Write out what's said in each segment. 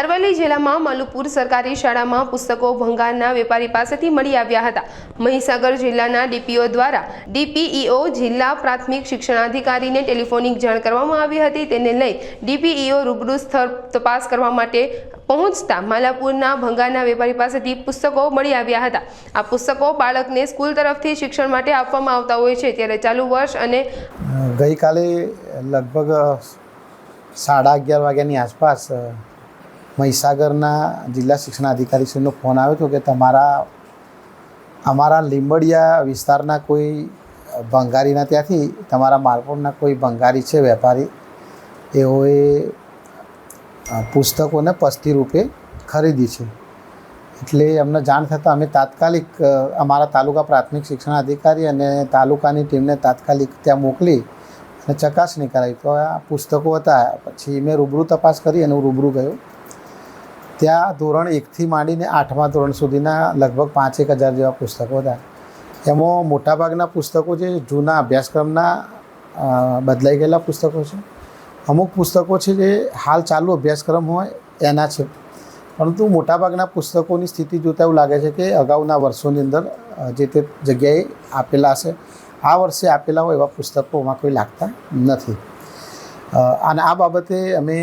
અરવલ્લી જિલ્લામાં માલુપુર સરકારી શાળામાં પુસ્તકો ભંગારના વેપારી પાસેથી મળી આવ્યા હતા. મહીસાગર જિલ્લાના ડીપીઓ દ્વારા ડીપીઈઓ જિલ્લા પ્રાથમિક શિક્ષણાધિકારીને ટેલિફોનિક જાણ કરવામાં આવી હતી. તેને લઈ ડીપીઈઓ રૂબરૂ સ્થળ તપાસ કરવા માટે પહોંચતા માલાપુરના ભંગારના વેપારી પાસેથી પુસ્તકો મળી આવ્યા હતા. આ પુસ્તકો બાળકને સ્કૂલ તરફથી શિક્ષણ માટે આપવામાં આવતા હોય છે. ત્યારે ચાલુ વર્ષ અને ગઈકાલે લગભગ સાડા અગિયાર વાગ્યાની આસપાસ મહીસાગરના જિલ્લા શિક્ષણાધિકારીશ્રીનો ફોન આવ્યો હતો કે તમારા, અમારા લીંબડિયા વિસ્તારના કોઈ ભંગારીના ત્યાંથી તમારા માલપુરના કોઈ ભંગારી છે વેપારી? એઓએ પુસ્તકોને પસ્તી રૂપે ખરીદી છે. એટલે અમને જાણ થતાં અમે તાત્કાલિક અમારા તાલુકા પ્રાથમિક શિક્ષણ અધિકારી અને તાલુકાની ટીમને તાત્કાલિક ત્યાં મોકલી અને ચકાસણી કરાવી. તો આ પુસ્તકો હતા. પછી મેં રૂબરૂ તપાસ કરી અને હું રૂબરૂ ગયો. ત્યાં ધોરણ એકથી માંડીને આઠમા ધોરણ સુધીના લગભગ પાંચેક હજાર જેવા પુસ્તકો હતા. એમાં મોટાભાગના પુસ્તકો જે જૂના અભ્યાસક્રમના બદલાઈ ગયેલા પુસ્તકો છે. અમુક પુસ્તકો છે જે હાલ ચાલુ અભ્યાસક્રમ હોય એના છે. પરંતુ મોટાભાગના પુસ્તકોની સ્થિતિ જોતાં એવું લાગે છે કે અગાઉના વર્ષોની અંદર જે તે જગ્યાએ આપેલા હશે, આ વર્ષે આપેલા હોય એવા પુસ્તકોમાં કોઈ લાગતા નથી. અને આ બાબતે અમે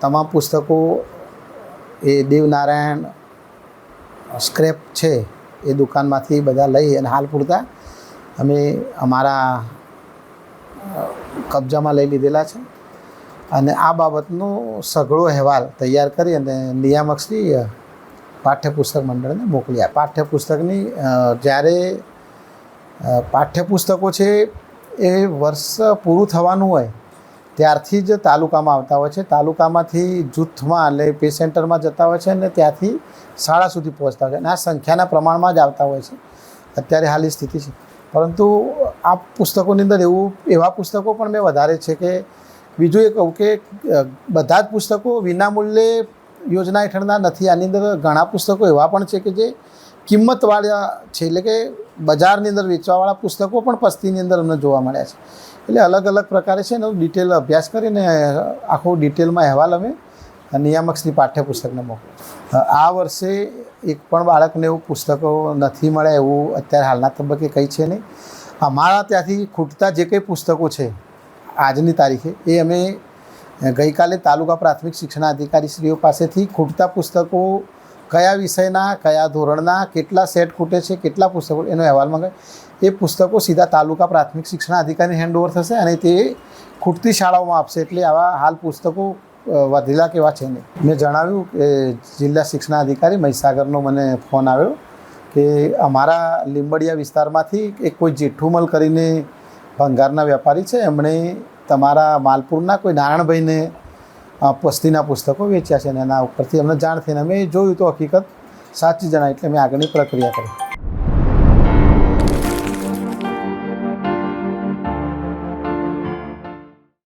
તમામ પુસ્તકો એ દેવનારાયણ સ્ક્રેપ છે એ દુકાનમાંથી બધા લઈ અને હાલ પૂરતા અમે અમારા કબજામાં લઈ લીધેલા છે. અને આ બાબતનો સઘળો અહેવાલ તૈયાર કરી અને નિયામકશ્રી પાઠ્યપુસ્તક મંડળને મોકલી આપ પાઠ્યપુસ્તકની જ્યારે પાઠ્યપુસ્તકો છે એ વર્ષ પૂરું થવાનું હોય ત્યારથી જ તાલુકામાં આવતા હોય છે. તાલુકામાંથી જૂથમાં એટલે પે સેન્ટરમાં જતા હોય છે અને ત્યાંથી શાળા સુધી પહોંચતા હોય છે. અને આ સંખ્યાના પ્રમાણમાં જ આવતા હોય છે. અત્યારે હાલની સ્થિતિ છે. પરંતુ આ પુસ્તકોની અંદર એવું, એવા પુસ્તકો પણ મેં વધારે છે કે બીજું એ કહું કે બધા જ પુસ્તકો વિનામૂલ્યે યોજના હેઠળના નથી. આની અંદર ઘણા પુસ્તકો એવા પણ છે કે જે કિંમતવાળા છે. એટલે કે બજારની અંદર વેચવાવાળા પુસ્તકો પણ પસ્તીની અંદર અમને જોવા મળ્યા છે. એટલે અલગ અલગ પ્રકારે છે ને ડિટેલ અભ્યાસ કરીને આખો ડિટેલમાં અહેવાલ અમે નિયામક પાઠ્યપુસ્તકને મોકલો આ વર્ષે એક પણ બાળકને એવું પુસ્તકો નથી મળ્યા એવું અત્યારે હાલના તબક્કે કંઈ છે નહીં. અમારા ત્યાંથી ખૂટતા જે કંઈ પુસ્તકો છે, આજની તારીખે, એ અમે ગઈકાલે તાલુકા પ્રાથમિક શિક્ષણાધિકારીશ્રીઓ પાસેથી ખૂટતા પુસ્તકો કયા વિષયના, કયા ધોરણના, કેટલા સેટ ખૂટે છે, કેટલા પુસ્તકો, એનો અહેવાલ મંગાવે એ પુસ્તકો સીધા તાલુકા પ્રાથમિક શિક્ષણાધિકારી હેન્ડઓવર થશે અને તે ખૂટતી શાળાઓમાં આપશે. એટલે આવા હાલ પુસ્તકો વધેલા કેવા છે નહીં. મેં જણાવ્યું કે જિલ્લા શિક્ષણાધિકારી મહીસાગરનો મને ફોન આવ્યો કે અમારા લીંબડિયા વિસ્તારમાંથી એક કોઈ જેઠુમલ કરીને ભંગારના વેપારી છે. એમણે તમારા માલપુરના કોઈ નારાયણભાઈને પસ્તીના પુસ્તકો વેચ્યા છે અને એના ઉપરથી અમને જાણ થઈને અમે જોયું તો હકીકત સાચી જણાય એટલે મેં આગળની પ્રક્રિયા કરી.